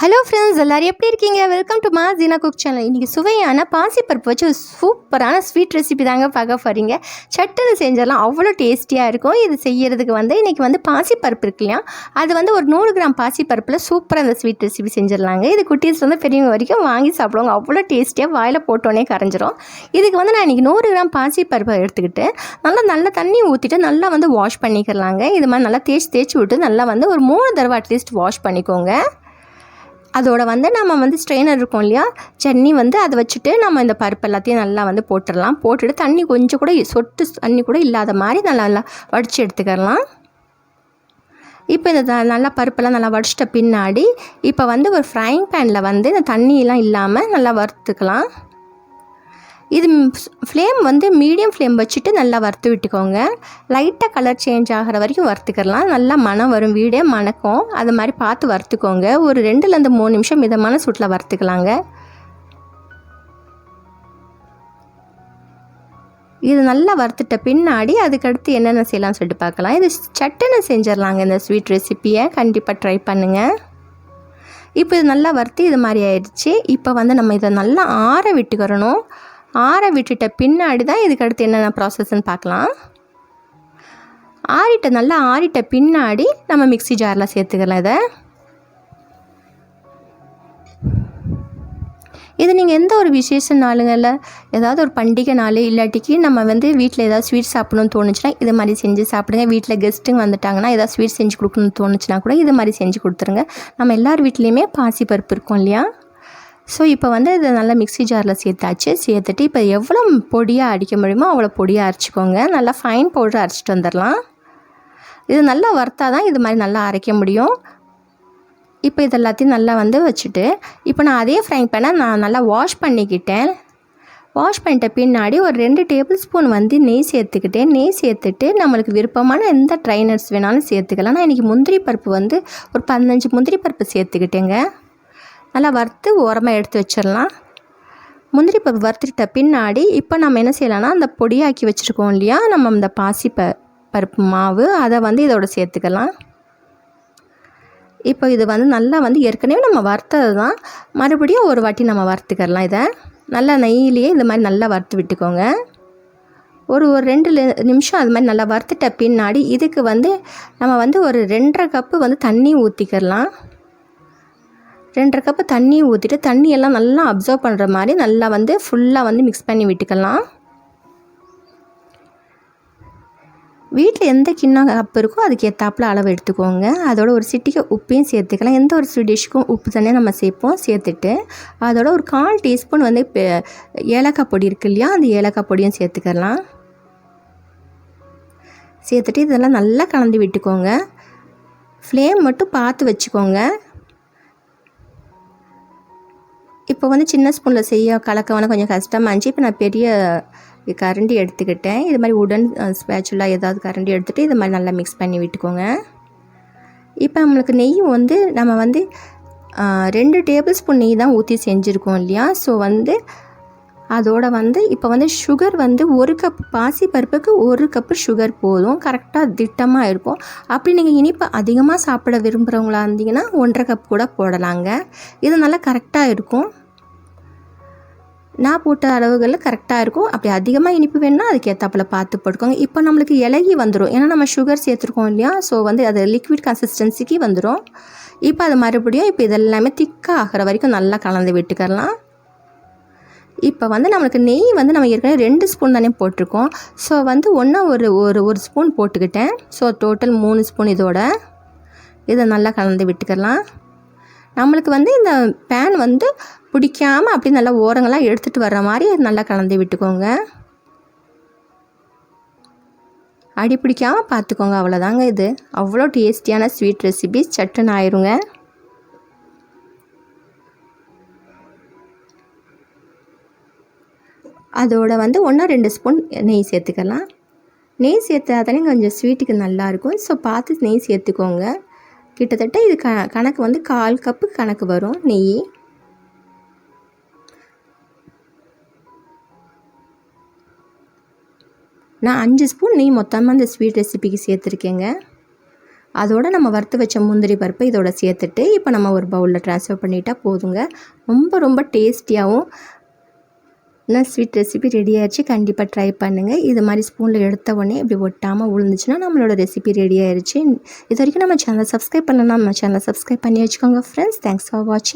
Hello friends எல்லோரும் எப்படி இருக்கீங்க? வெல்கம் டு மா ஜீனா குக் சேனல் இன்றைக்கி சுவையான பாசிப்பருப்பு வச்சு ஒரு சூப்பரான ஸ்வீட் ரெசிபி தாங்க பார்க்க போகிறீங்க சட்டுன்னு செஞ்சிடலாம் அவ்வளோ டேஸ்டியாக இருக்கும். இது செய்யறதுக்கு வந்து இன்றைக்கி வந்து பாசிப்பருப்பு இருக்கு இல்லையா? அது வந்து ஒரு நூறு கிராம் பாசிப்பருப்பில் சூப்பராக அந்த ஸ்வீட் ரெசிபி செஞ்சிடலாங்க. இது குட்டீஸ் வந்து பெரியவங்க வரைக்கும் வாங்கி சாப்பிடுவாங்க. அவ்வளோ டேஸ்டியாக வாயில் போட்டோன்னே கரைஞ்சிரும். இதுக்கு வந்து நான் இன்றைக்கி நூறு கிராம் பாசிப்பருப்பை எடுத்துக்கிட்டு நல்லா நல்ல தண்ணி ஊற்றிட்டு நல்லா வந்து வாஷ் பண்ணிக்கிறலாங்க இது மாதிரி நல்லா தேய்ச்சி தேய்ச்சி விட்டு நல்லா வந்து ஒரு மூணு தடவை அட்லீஸ்ட் வாஷ் பண்ணிக்கோங்க. அதோட வந்து நம்ம வந்து ஸ்ட்ரெயினர் இருக்கும் இல்லையா? சட்னி வந்து அதை வச்சுட்டு நம்ம இந்த பருப்பு எல்லாத்தையும் நல்லா வந்து போட்டுடலாம். போட்டுட்டு தண்ணி கொஞ்சம் கூட சொட்டு தண்ணி கூட இல்லாத மாதிரி நல்லா நல்லா வடித்து எடுத்துக்கலாம். இப்போ இந்த த- நல்லா பருப்பெல்லாம் நல்லா வடிச்சிட்ட பின்னாடி இப்போ வந்து ஒரு ஃப்ரைங் பேனில் வந்து இந்த தண்ணியெல்லாம் இல்லாமல் நல்லா வறுத்துக்கலாம். இது ஃப்ளேம் வந்து மீடியம் ஃப்ளேம் வச்சுட்டு நல்லா வறுத்து விட்டுக்கோங்க. லைட்டாக கலர் சேஞ்ச் ஆகிற வரைக்கும் வறுத்துக்கலாம். நல்லா மனம் வரும் வீடே மணக்கும். அது மாதிரி பார்த்து வறுத்துக்கோங்க. ஒரு ரெண்டுலேருந்து மூணு நிமிஷம் மிதமான சூட்டில் வறுத்துக்கலாங்க. இது நல்லா வறுத்துட்ட பின்னாடி அதுக்கடுத்து என்னென்ன செய்யலாம்னு சொல்லிட்டு பார்க்கலாம். இது சட்டுன்னு செஞ்சிடலாங்க இந்த ஸ்வீட் ரெசிப்பியை கண்டிப்பாக ட்ரை பண்ணுங்கள் இப்போ இது நல்லா வறுத்து இது மாதிரி ஆயிடுச்சு. இப்போ வந்து நம்ம இதை நல்லா ஆற விட்டுக்கிறணும். ஆற விட்டுட்ட பின்னாடி தான் இதுக்கு அடுத்து என்னென்ன ப்ராசஸ்ன்னு பார்க்கலாம். ஆறிட்ட நல்லா ஆறிட்ட பின்னாடி நம்ம மிக்ஸி ஜாரில் சேர்த்துக்கலாம் இதை. இது நீங்கள் எந்த ஒரு விசேஷ நாளுங்களில் ஏதாவது ஒரு பண்டிகை நாள் இல்லாட்டிக்கு நம்ம வந்து வீட்டில் ஏதாவது ஸ்வீட் சாப்பிடணும்னு தோணுச்சுன்னா இது மாதிரி செஞ்சு சாப்பிடுங்க. வீட்டில் கெஸ்ட்டுங்க வந்துட்டாங்கன்னா ஏதாவது ஸ்வீட் செஞ்சு கொடுக்கணும்னு தோணுச்சுன்னா கூட இது மாதிரி செஞ்சு கொடுத்துருங்க. நம்ம எல்லார் வீட்லேயுமே பாசிப்பருப்பு இருக்கும் இல்லையா? ஸோ இப்போ வந்து இதை நல்லா மிக்ஸி ஜாரில் சேர்த்தாச்சு. சேர்த்துட்டு இப்போ எவ்வளோ பொடியாக அடிக்க முடியுமோ அவ்வளோ பொடியாக அரைச்சிக்கோங்க. நல்லா ஃபைன் பவுடர் அரைச்சிட்டு வந்துடலாம். இது நல்லா வறுத்தா தான் இது மாதிரி நல்லா அரைக்க முடியும். இப்போ இது எல்லாத்தையும் நல்லா வந்து வச்சுட்டு இப்போ நான் அதே ஃப்ரைங் பேனை நான் நல்லா வாஷ் பண்ணிக்கிட்டேன். வாஷ் பண்ணிட்ட பின்னாடி ஒரு ரெண்டு டேபிள் ஸ்பூன் வந்து நெய் சேர்த்துக்கிட்டேன். நெய் சேர்த்துட்டு நம்மளுக்கு விருப்பமான எந்த ட்ரைனர்ஸ் வேணாலும் சேர்த்துக்கலாம். நான் இன்றைக்கி முந்திரி பருப்பு வந்து ஒரு பதினஞ்சு முந்திரி பருப்பு சேர்த்துக்கிட்டேங்க. நல்லா வறுத்து ஓரமாக எடுத்து வச்சிடலாம். முந்திரி பருப்பு வறுத்துட்ட பின்னாடி இப்போ நம்ம என்ன செய்யலாம்னா அந்த பொடியாக்கி வச்சுருக்கோம் இல்லையா நம்ம இந்த பாசி ப பருப்பு மாவு அதை வந்து இதோட சேர்த்துக்கலாம். இப்போ இது வந்து நல்லா வந்து ஏற்கனவே நம்ம வறுத்தது தான் மறுபடியும் ஒரு வாட்டி நம்ம வறுத்துக்கலாம் இதை. நல்லா நெய்யிலேயே இந்த மாதிரி நல்லா வறுத்து விட்டுக்கோங்க. ஒரு ஒரு ரெண்டு நிமிஷம் அது மாதிரி நல்லா வறுத்துட்ட பின்னாடி இதுக்கு வந்து நம்ம வந்து ஒரு ரெண்டரை கப்பு வந்து தண்ணி ஊற்றிக்கிறலாம் ரெண்டரை கப்பு தண்ணி ஊற்றிட்டு தண்ணியெல்லாம் நல்லா அப்சர்வ் பண்ணுற மாதிரி நல்லா வந்து ஃபுல்லாக வந்து மிக்ஸ் பண்ணி விட்டுக்கலாம். வீட்டில் எந்த கிண்ணம் கப் இருக்கோ அதுக்கு ஏற்றாப்புல அளவு எடுத்துக்கோங்க. அதோட ஒரு சிட்டிக்கு உப்பையும் சேர்த்துக்கலாம். எந்த ஒரு ஸ்வீட் டிஷ்க்கும் உப்பு தானே நம்ம சேர்ப்போம் சேர்த்துட்டு அதோட ஒரு கால் டீஸ்பூன் வந்து ஏலக்காய் பொடி இருக்கு இல்லையா அந்த ஏலக்காய் பொடியும் சேர்த்துக்கலாம். சேர்த்துட்டு இதெல்லாம் நல்லா கலந்து விட்டுக்கோங்க. ஃப்ளேம் மட்டும் பார்த்து வச்சுக்கோங்க. இப்போ வந்து சின்ன ஸ்பூனில் செய்ய கலக்க வந்து கொஞ்சம் கஷ்டமாக இருந்துச்சு. இப்போ நான் பெரிய கரண்டி எடுத்துக்கிட்டேன். இது மாதிரி உடன் ஸ்பேச்சுலா ஏதாவது கரண்டி எடுத்துகிட்டு இது மாதிரி நல்லா மிக்ஸ் பண்ணி விட்டுக்கோங்க. இப்போ நம்மளுக்கு நெய் வந்து நம்ம வந்து ரெண்டு டேபிள் ஸ்பூன் நெய் தான் ஊற்றி செஞ்சுருக்கோம் இல்லையா? ஸோ வந்து அதோட வந்து இப்போ வந்து சுகர் வந்து ஒரு கப் பாசி பருப்புக்கு ஒரு கப்பு சுகர் போதும். கரெக்டாக திட்டமாக இருக்கும். அப்படி நீங்கள் இனிப்பு அதிகமாக சாப்பிட விரும்புகிறவங்களா இருந்தீங்கன்னா ஒன்றரை கப் கூட போடலாங்க. இது நல்லா கரெக்டாக இருக்கும். நான் போட்ட அளவுகளில் கரெக்டாக இருக்கும். அப்படி அதிகமாக இனிப்பு வேணும்னா அதுக்கு பார்த்து போட்டுக்கோங்க. இப்போ நம்மளுக்கு இலகி வந்துடும் ஏன்னா நம்ம சுகர் சேர்த்துருக்கோம் இல்லையா? ஸோ வந்து அது லிக்விட் கன்சிஸ்டன்சிக்கு வந்துடும் இப்போ அது மறுபடியும் இப்போ இதெல்லாமே திக்காக ஆகிற வரைக்கும் நல்லா கலந்து விட்டுக்கலாம். இப்போ வந்து நம்மளுக்கு நெய் வந்து நம்ம ஏற்கனவே ரெண்டு ஸ்பூன் தானே போட்டிருக்கோம். ஸோ வந்து ஒன்றா ஒரு ஒரு ஒரு ஸ்பூன் போட்டுக்கிட்டேன். ஸோ டோட்டல் மூணு ஸ்பூன் இதோட. இதை நல்லா கலந்து விட்டுக்கலாம். நம்மளுக்கு வந்து இந்த பேன் வந்து பிடிக்காம அப்படி நல்லா ஓரங்களாக எடுத்துகிட்டு வர்ற மாதிரி நல்லா கலந்து விட்டுக்கோங்க. அடி பிடிக்காமல் பார்த்துக்கோங்க அவ்வளோதாங்க இது. அவ்வளோ டேஸ்டியான ஸ்வீட் ரெசிபி சட்டுன்னு ஆயிருங்க. அதோட வந்து ஒன்றா ரெண்டு ஸ்பூன் நெய் சேர்த்துக்கலாம். நெய் சேர்த்தா தானே கொஞ்சம் ஸ்வீட்டுக்கு நல்லாயிருக்கும் ஸோ பார்த்து நெய் சேர்த்துக்கோங்க. கிட்டத்தட்ட இது க கணக்கு வந்து கால் கப்பு கணக்கு வரும் நெய். நான் அஞ்சு ஸ்பூன் நெய் மொத்தமாக அந்த ஸ்வீட் ரெசிபிக்கு சேர்த்துருக்கேங்க. அதோடு நம்ம வறுத்து வச்ச முந்திரி பருப்பு இதோட சேர்த்துட்டு இப்போ நம்ம ஒரு பவுலில் ட்ரான்ஸ்ஃபர் பண்ணிட்டா போதுங்க. ரொம்ப ரொம்ப டேஸ்டியாகவும் நான் ஸ்வீட் ரெசிபி ரெடி ஆயிடுச்சு கண்டிப்பாக ட்ரை பண்ணுங்கள் இது மாதிரி ஸ்பூனில் எடுத்த உடனே இப்படி ஒட்டாமல் விழுந்துச்சுன்னா நம்மளோட ரெசிபி ரெடி ஆயிடுச்சு இது வரைக்கும் நம்ம சேனலை சப்ஸ்கிரைப் பண்ணலாம் நம்ம சேனலை சப்ஸ்கிரைப் பண்ணி வச்சுக்கோங்க ஃப்ரெண்ட்ஸ் தேங்க்ஸ் ஃபார் வாட்சிங்